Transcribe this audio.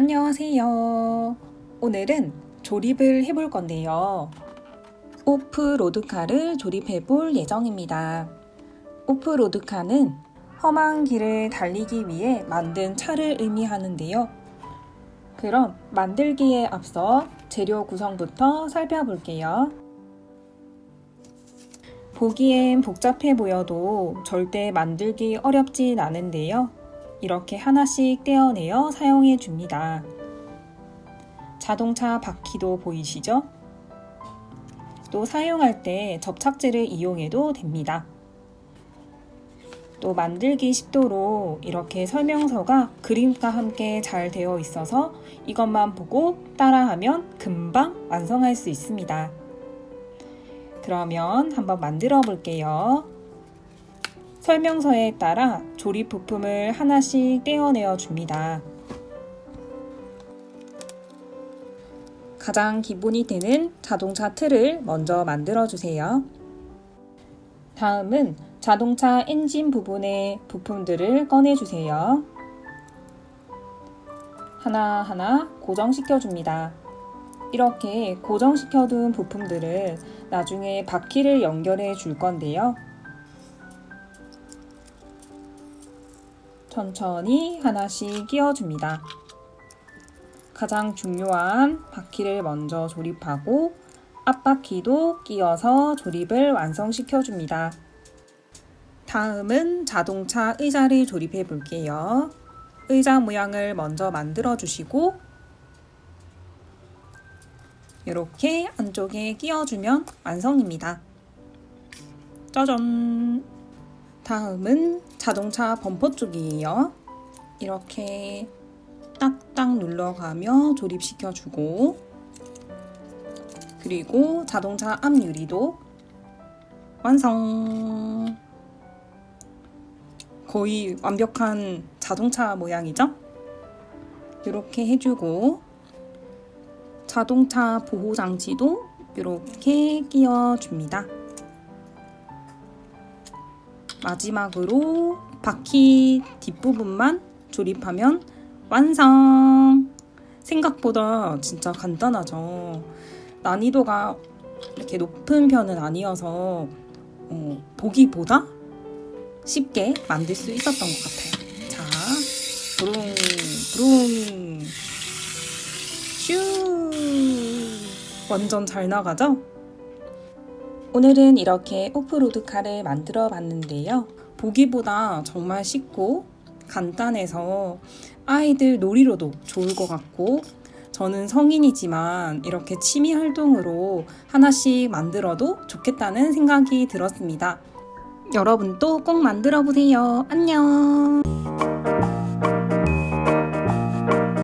안녕하세요. 오늘은 조립을 해볼 건데요. 오프로드카를 조립해 볼 예정입니다. 오프로드카는 험한 길을 달리기 위해 만든 차를 의미하는데요. 그럼 만들기에 앞서 재료 구성부터 살펴볼게요. 보기엔 복잡해 보여도 절대 만들기 어렵진 않은데요. 이렇게 하나씩 떼어내어 사용해 줍니다. 자동차 바퀴도 보이시죠? 또 사용할 때 접착제를 이용해도 됩니다. 또 만들기 쉽도록 이렇게 설명서가 그림과 함께 잘 되어 있어서 이것만 보고 따라하면 금방 완성할 수 있습니다. 그러면 한번 만들어 볼게요. 설명서에 따라 조립 부품을 하나씩 떼어내어 줍니다. 가장 기본이 되는 자동차 틀을 먼저 만들어 주세요. 다음은 자동차 엔진 부분의 부품들을 꺼내 주세요. 하나하나 고정시켜 줍니다. 이렇게 고정시켜 둔 부품들을 나중에 바퀴를 연결해 줄 건데요. 천천히 하나씩 끼워줍니다. 가장 중요한 바퀴를 먼저 조립하고 앞바퀴도 끼워서 조립을 완성시켜 줍니다. 다음은 자동차 의자를 조립해 볼게요. 의자 모양을 먼저 만들어 주시고 이렇게 안쪽에 끼워주면 완성입니다. 짜잔! 다음은 자동차 범퍼 쪽이에요. 이렇게 딱딱 눌러가며 조립시켜주고 그리고 자동차 앞 유리도 완성! 거의 완벽한 자동차 모양이죠? 이렇게 해주고 자동차 보호 장치도 이렇게 끼워줍니다. 마지막으로 바퀴 뒷부분만 조립하면 완성! 생각보다 진짜 간단하죠. 난이도가 이렇게 높은 편은 아니어서 어, 보기보다 쉽게 만들 수 있었던 것 같아요. 자, 부릉, 부릉, 슈! 완전 잘 나가죠? 오늘은 이렇게 오프로드 카를 만들어 봤는데요. 보기보다 정말 쉽고 간단해서 아이들 놀이로도 좋을 것 같고 저는 성인이지만 이렇게 취미 활동으로 하나씩 만들어도 좋겠다는 생각이 들었습니다. 여러분도 꼭 만들어 보세요. 안녕!